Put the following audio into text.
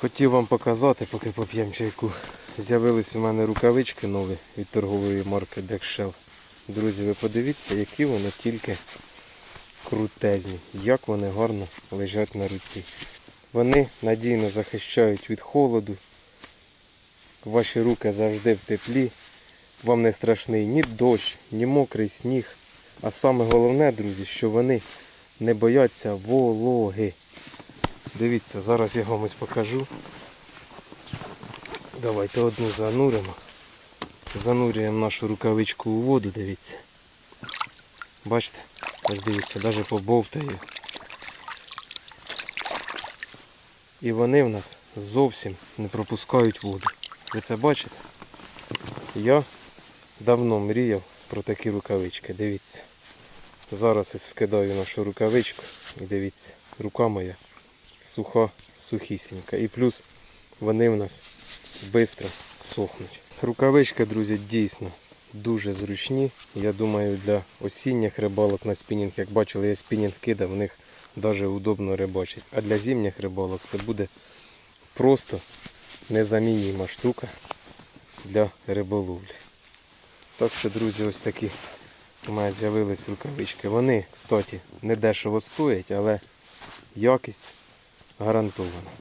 Хотів вам показати, поки поп'ємо чайку. З'явились у мене рукавички нові від торгової марки Dexshell. Друзі, ви подивіться, які вони тільки крутезні, як вони гарно лежать на руці. Вони надійно захищають від холоду. Ваші руки завжди в теплі. Вам не страшний ні дощ, ні мокрий сніг. А саме головне, друзі, що вони не бояться вологи. Дивіться, зараз я вам ось покажу. Давайте одну зануримо. Занурюємо нашу рукавичку у воду, дивіться. Бачите? Ось дивіться, навіть побовтає. І вони в нас зовсім не пропускають воду. Ви це бачите? Я давно мріяв про такі рукавички. Дивіться. Зараз ось скидаю нашу рукавичку і дивіться, рука моя суха, сухісінька. І плюс вони в нас швидко сохнуть. Рукавички, друзі, дійсно дуже зручні. Я думаю, для осінніх рибалок на спінінг, як бачили, я спінінг кидав, в них навіть удобно рибачить. А для зимніх рибалок це буде просто незамінніма штука для риболовлі. Так що, друзі, ось такі у мене з'явились рукавички. Вони, кстати, не дешево стоять, але якість гарантована.